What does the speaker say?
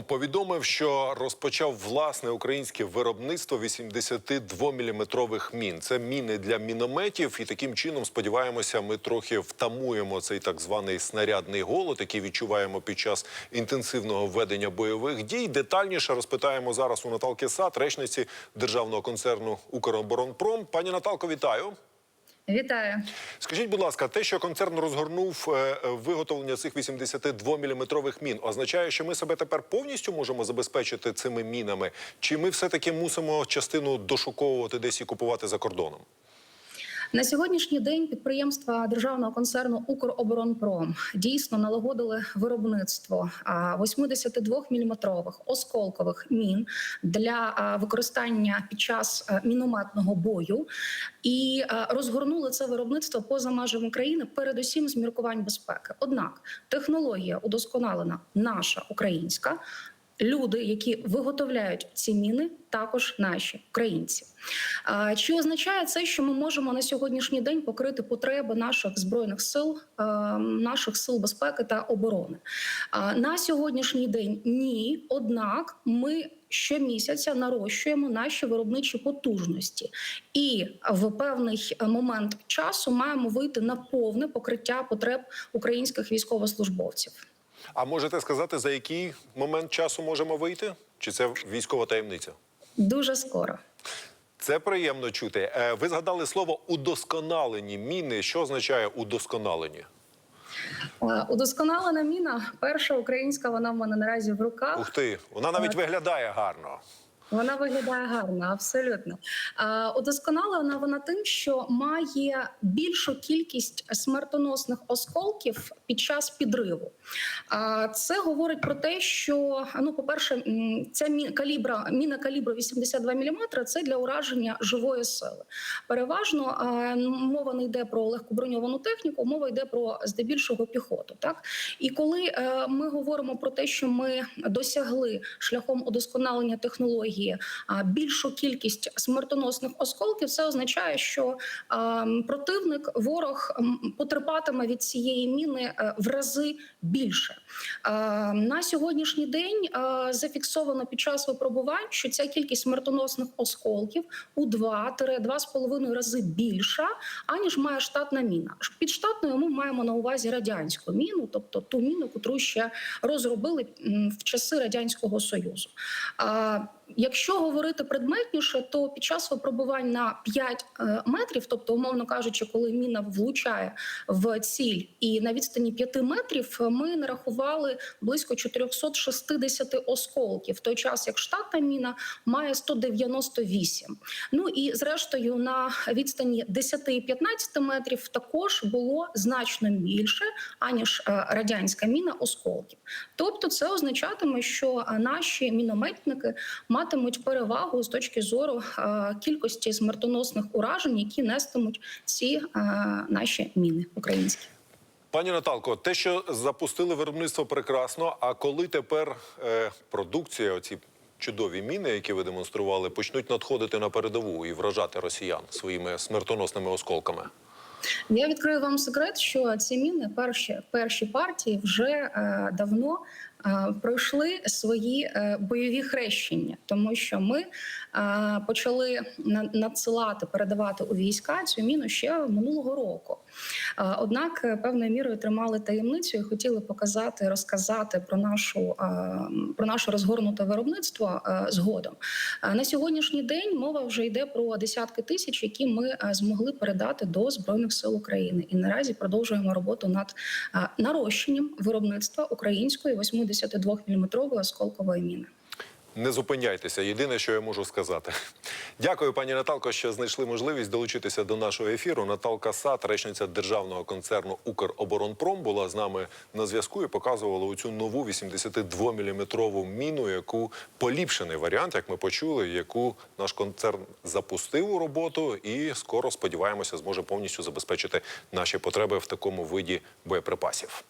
Укроборонпром повідомив, що розпочав власне українське виробництво 82-мм мін. Це міни для мінометів, і таким чином сподіваємося, ми трохи втамуємо цей так званий снарядний голод, який відчуваємо під час інтенсивного ведення бойових дій. Детальніше розпитаємо зараз у Наталки Сад, речниці державного концерну Укроборонпром. Пані Наталко, вітаю. Вітаю. Скажіть, будь ласка, те, що концерн розгорнув е, виготовлення цих 82-міліметрових мін, означає, що ми себе тепер повністю можемо забезпечити цими мінами? Чи ми все-таки мусимо частину дошуковувати десь і купувати за кордоном? На сьогоднішній день підприємства державного концерну Укроборонпром дійсно налагодили виробництво 82-мм осколкових мін для використання під час мінометного бою і розгорнули це виробництво поза межами України, передусім з міркувань безпеки. Однак технологія удосконалена наша українська. Люди, які виготовляють ці міни, також наші українці. Чи означає це, що ми можемо на сьогоднішній день покрити потреби наших збройних сил, наших сил безпеки та оборони? На сьогоднішній день ні. Однак ми щомісяця нарощуємо наші виробничі потужності, і в певний момент часу маємо вийти на повне покриття потреб українських військовослужбовців. А можете сказати, за який момент часу можемо вийти? Чи це військова таємниця? Дуже скоро. Це приємно чути. Е, Ви згадали слово удосконалені міни. Що означає удосконалені? Е, Удосконалена міна, перша українська, вона в мене наразі в руках. Ух ти, вона навіть виглядає гарно. Вона виглядає гарно, абсолютно. Удосконалена вона тим, що має більшу кількість смертоносних осколків під час підриву. Це говорить про те, що ну, по-перше, ця мі- калібра, міна калібру 82 мм – це для ураження живої сили. Переважно мова не йде про легкоброньовану техніку, мова йде про здебільшого піхоту. Так і коли е, ми говоримо про те, що ми досягли шляхом удосконалення технології а, більшу кількість смертоносних осколків, це означає, що противник, ворог потерпатиме від цієї міни е, в рази більше. На сьогоднішній день зафіксовано під час випробувань, що ця кількість смертоносних осколків у 2-2,5 рази більша, аніж має штатна міна. Під штатною ми маємо на увазі радянську міну, тобто ту міну, яку ще розробили в часи радянського союзу. Якщо говорити предметніше, то під час випробувань на 5 е, метрів, тобто, умовно кажучи, коли міна влучає в ціль, і на відстані 5 метрів ми нарахували близько 460 осколків, в той час як штатна міна має 198. Ну і зрештою на відстані 10-15 метрів також було значно більше аніж е, радянська міна осколків. Тобто, це означатиме, що е, наші мінометники матимуть перевагу з точки зору кількості смертоносних уражень, які нестимуть ці наші міни українські. Пані Наталко, те, що запустили виробництво, прекрасно. А коли тепер е, продукція, оці чудові міни, які ви демонстрували, почнуть надходити на передову і вражати росіян своїми смертоносними осколками? Я відкрию вам секрет, що ці міни перші перші партії вже е, давно пройшли свої е, бойові хрещення, тому що ми е, почали на- надсилати, передавати у війська цю міну ще минулого року. Е, Однак е, певною мірою тримали таємницю і хотіли показати, розказати про нашу е, про наше розгорнуте виробництво е, згодом. Е, На сьогоднішній день мова вже йде про десятки тисяч, які ми е, змогли передати до збройних сил України. І наразі продовжуємо роботу над е, нарощенням виробництва української 82-мм осколкової міни. Не зупиняйтеся. Єдине, що я можу сказати. Дякую, пані Наталко, що знайшли можливість долучитися до нашого ефіру. Наталка Сад, речниця державного концерну Укроборонпром, була з нами на зв'язку і показувала оцю нову 82-мм міну, яку поліпшений варіант, як ми почули, яку наш концерн запустив у роботу, і скоро сподіваємося, зможе повністю забезпечити наші потреби в такому виді боєприпасів.